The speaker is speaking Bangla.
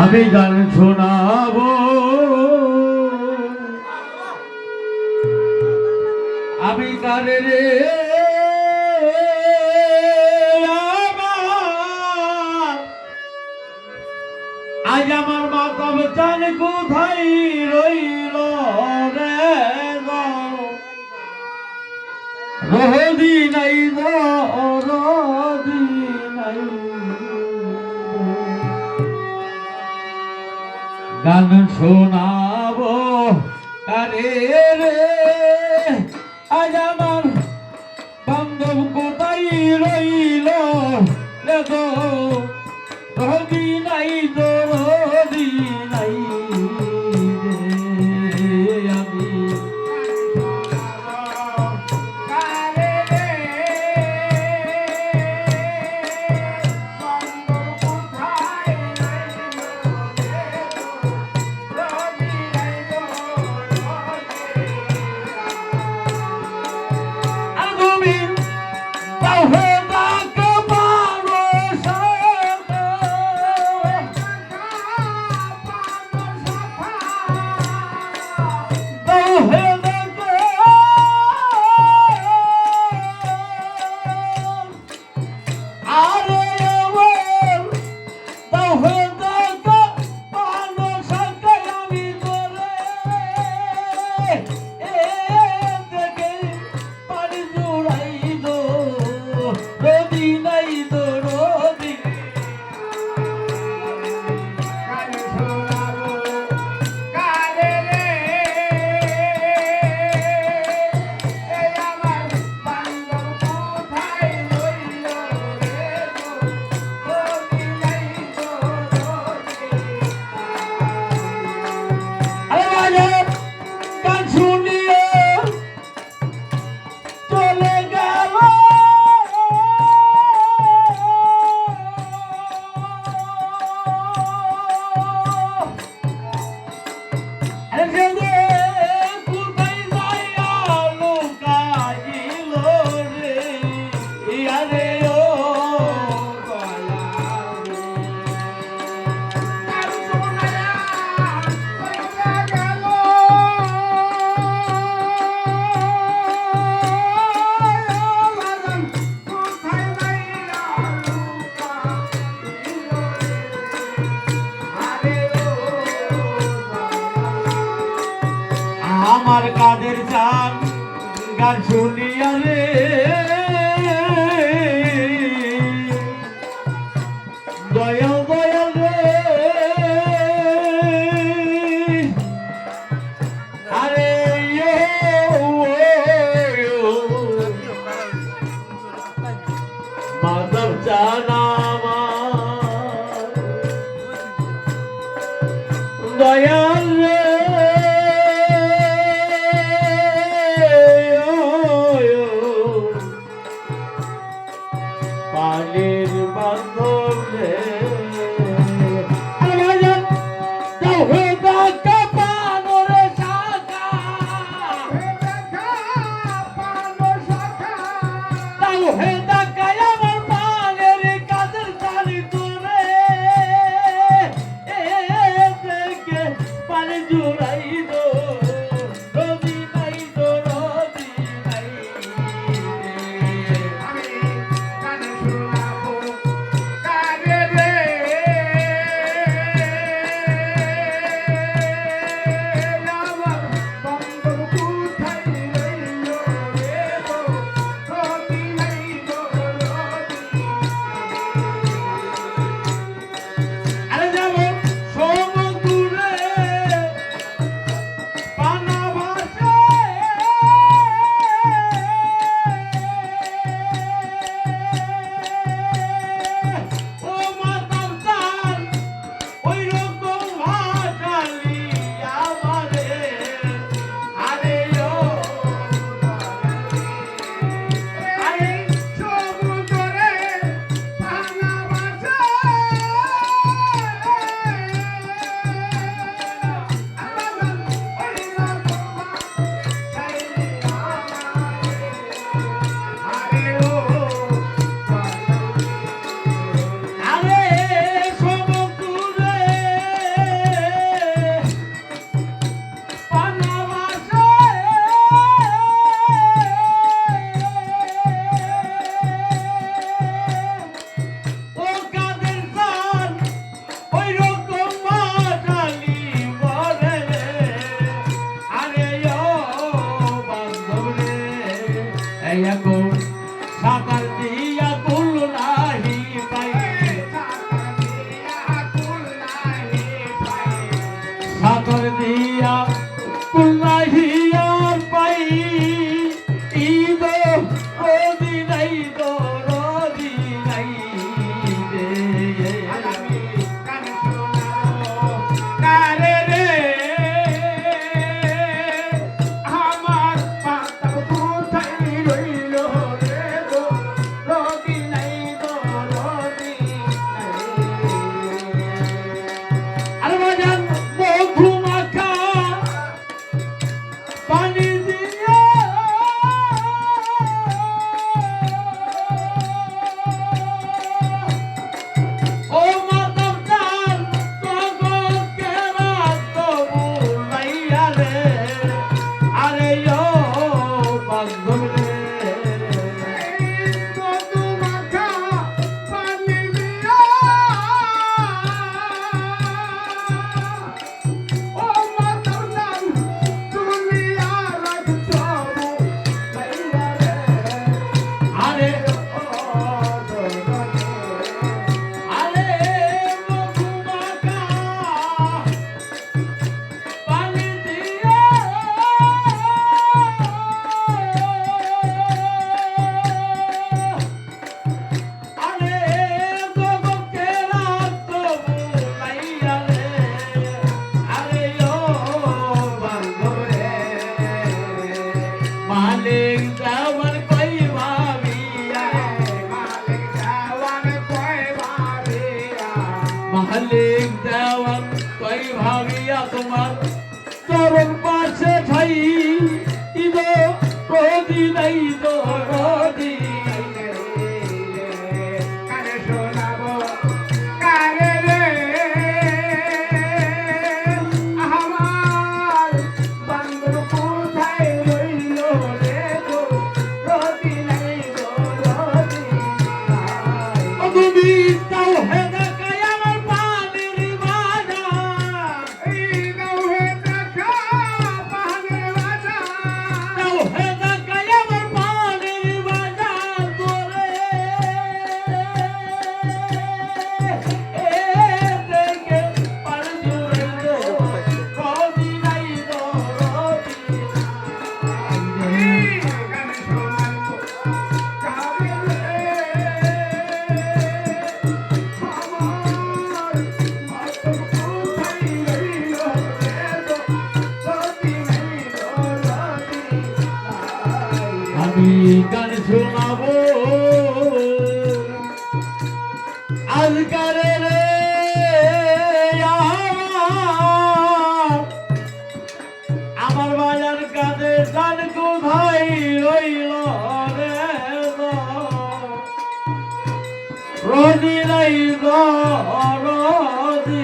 আমি গান শোনাব। আমি গান রে। আজ আমার মাতব চান কোথায় রইল রে রহদি নাই গান শোনাবো। কারে রে। কাদের চান? গান শুনিয়া রে। দয়া দয়া রে। আরে ইয়ে, মাধব জানা দয়া জোড়াই Mark. শোনাবো আজকার রে আমার বাজার কাঁধে জান কোথায় রইল রে রদি নাই রদি